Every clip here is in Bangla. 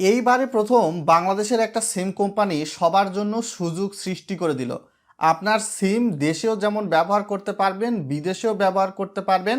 এইবারে প্রথম বাংলাদেশের একটা সিম কোম্পানি সবার জন্য সুযোগ সৃষ্টি করে দিল। আপনার সিম দেশেও যেমন ব্যবহার করতে পারবেন, বিদেশেও ব্যবহার করতে পারবেন,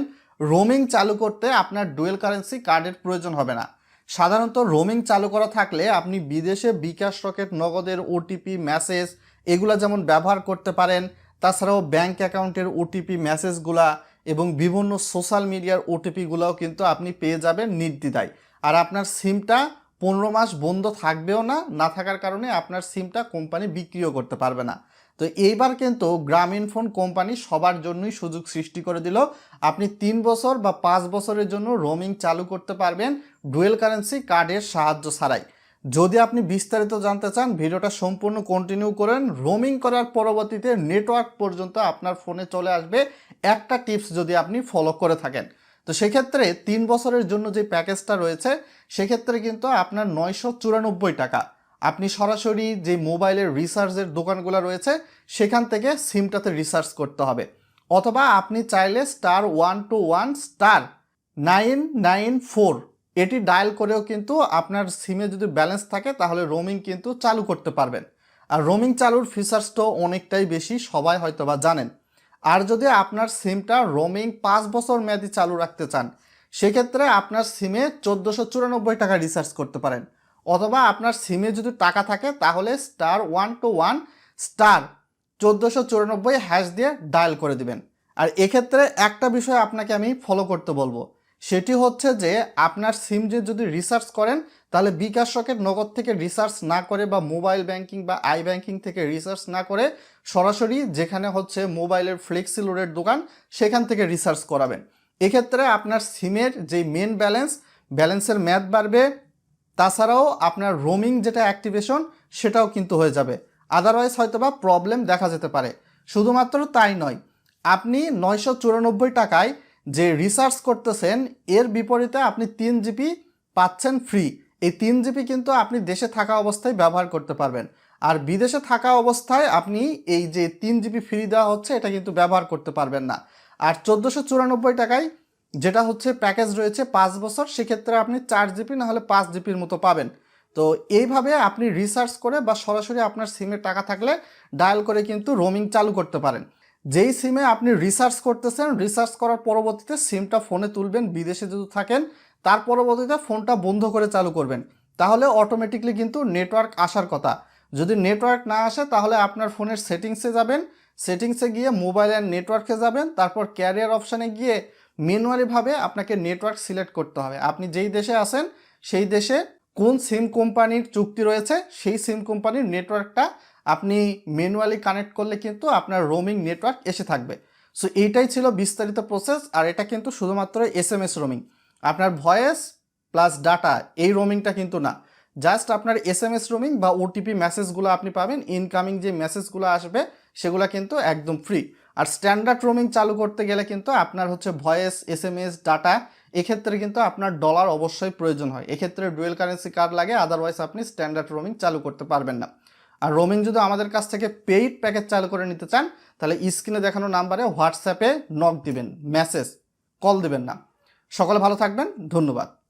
রোমিং চালু করতে আপনার ডুয়েল কারেন্সি কার্ডের প্রয়োজন হবে না। সাধারণত রোমিং চালু করা থাকলে আপনি বিদেশে বিকাশ রকেট, নগদের ওটিপি মেসেজ এগুলো যেমন ব্যবহার করতে পারেন, তাছাড়াও ব্যাংক অ্যাকাউন্টের ওটিপি মেসেজগুলা এবং বিভিন্ন সোশ্যাল মিডিয়ার ওটিপিগুলোও কিন্তু আপনি পেয়ে যাবেন নির্দ্বিধায়। আর আপনার সিমটা পনেরো মাস বন্ধ থাকবেও না না থাকার কারণে আপনার সিমটা কোম্পানি বিক্রিও করতে পারবে না। তো এইবার কিন্তু গ্রামীণ ফোন কোম্পানি সবার জন্যই সুযোগ সৃষ্টি করে দিল। আপনি তিন বছর বা পাঁচ বছরের জন্য রোমিং চালু করতে পারবেন ডুয়েল কারেন্সি কার্ডের সাহায্য ছাড়াই। যদি আপনি বিস্তারিত জানতে চান, ভিডিওটা সম্পূর্ণ কন্টিনিউ করেন। রোমিং করার পরবর্তীতে নেটওয়ার্ক পর্যন্ত আপনার ফোনে চলে আসবে। একটা টিপস যদি আপনি ফলো করে থাকেন। তো সেক্ষেত্রে তিন বছরের জন্য যে প্যাকেজটা রয়েছে, সেক্ষেত্রে কিন্তু আপনার নয়শো চুরানব্বই টাকা। আপনি সরাসরি যে মোবাইলের রিসার্চের দোকানগুলো রয়েছে, সেখান থেকে সিমটাতে রিসার্চ করতে হবে। অথবা আপনি চাইলে star one two one, star nine nine four, এটি ডায়াল করেও কিন্তু আপনার সিমে যদি ব্যালেন্স থাকে, তাহলে রোমিং কিন্তু চালু করতে পারবেন। আর রোমিং চালুর ফিচার্সটাও অনেকটাই বেশি, সবাই হয়তো বা জানেন। আর যদি আপনার সিমটা রোমিং পাঁচ বছর মেয়াদি চালু রাখতে চান, সেক্ষেত্রে আপনার সিমে চোদ্দোশো চুরানব্বই টাকা রিচার্জ করতে পারেন। অথবা আপনার সিমে যদি টাকা থাকে, তাহলে star one two one star চোদ্দোশো চুরানব্বই হ্যাশ দিয়ে ডায়াল করে দিবেন। আর এক্ষেত্রে একটা বিষয় আপনাকে আমি ফলো করতে বলব। সেটি হচ্ছে যে আপনার সিম যে যদি রিসার্চ করেন, তাহলে বিকাশ নগদ থেকে রিসার্চ না করে বা মোবাইল ব্যাংকিং বা আই ব্যাংকিং থেকে রিসার্চ না করে সরাসরি যেখানে হচ্ছে মোবাইলের ফ্লেক্সি লোডের দোকান, সেখান থেকে রিসার্চ করাবেন। এক্ষেত্রে আপনার সিমের যে মেন ব্যালেন্স ব্যালেন্সের ম্যাথ বাড়বে। তাছাড়াও আপনার রোমিং যেটা অ্যাক্টিভেশন সেটাও কিন্তু হয়ে যাবে। আদারওয়াইজ হয়তো বা প্রবলেম দেখা যেতে পারে। শুধুমাত্র তাই নয়, আপনি নয়শো চুরানব্বই টাকায় যে রিসার্চ করতেছেন, এর বিপরীতে আপনি তিন জিবি পাচ্ছেন ফ্রি এই তিন জিবি কিন্তু আপনি দেশে থাকা অবস্থায় ব্যবহার করতে পারবেন। আর বিদেশে থাকা অবস্থায় আপনি এই যে তিন জিবি ফ্রি দেওয়া হচ্ছে, এটা কিন্তু ব্যবহার করতে পারবেন না। আর চোদ্দোশো চুরানব্বই টাকায় যেটা হচ্ছে প্যাকেজ রয়েছে পাঁচ বছর, সেক্ষেত্রে আপনি চার জিবি না হলে পাঁচ জিবির মতো পাবেন। তো এইভাবে আপনি রিসার্চ করে বা সরাসরি আপনার সিমে টাকা থাকলে ডায়াল করে কিন্তু রোমিং চালু করতে পারেন। যেই সিমে আপনি রিসার্চ করতেছেন রিসার্চ করার পরবর্তীতে সিমটা ফোনে তুলবেন, বিদেশে যদি থাকেন, তার পরবর্তীতে ফোনটা বন্ধ করে চালু করবেন। তাহলে অটোমেটিকলি কিন্তু নেটওয়ার্ক আসার কথা। যদি নেটওয়ার্ক না আসে, তাহলে আপনার ফোনের সেটিংসে যাবেন। সেটিংসে গিয়ে মোবাইল অ্যান্ড নেটওয়ার্কে যাবেন। তারপর ক্যারিয়ার অপশানে গিয়ে ম্যানুয়ালিভাবে আপনাকে নেটওয়ার্ক সিলেক্ট করতে হবে। আপনি যেই দেশে আছেন, সেই দেশে কোন সিম কোম্পানির চুক্তি রয়েছে, সেই সিম কোম্পানির নেটওয়ার্কটা আপনি ম্যানুয়ালি কানেক্ট করলে কিন্তু আপনার রোমিং নেটওয়ার্ক এসে থাকবে। সো এইটাই ছিল বিস্তারিত প্রসেস আর এটা কিন্তু শুধুমাত্র এস এম এস রোমিং আপনার ভয়েস প্লাস ডাটা এই রোমিংটা কিন্তু না। জাস্ট আপনার এস এম এস রোমিং বা ওটিপি মেসেজগুলো আপনি পাবেন ইনকামিং যে মেসেজগুলো আসবে, সেগুলো কিন্তু একদম ফ্রি আর স্ট্যান্ডার্ড রোমিং চালু করতে গেলে কিন্তু আপনার হচ্ছে voice S M S data এক্ষেত্রে কিন্তু আপনার ডলার অবশ্যই প্রয়োজন হয়। এক্ষেত্রে ডুয়েল কারেন্সি কার্ড লাগে আদারওয়াইজ আপনি স্ট্যান্ডার্ড রোমিং চালু করতে পারবেন না। আর রোমিং যদি আমাদের কাছ থেকে পেইড প্যাকেজ চালু করে নিতে চান, তাহলে স্ক্রিনে দেখানো নাম্বারে হোয়াটসঅ্যাপে নক দিবেন মেসেজ কল দিবেন না। সকলে ভালো থাকবেন, ধন্যবাদ।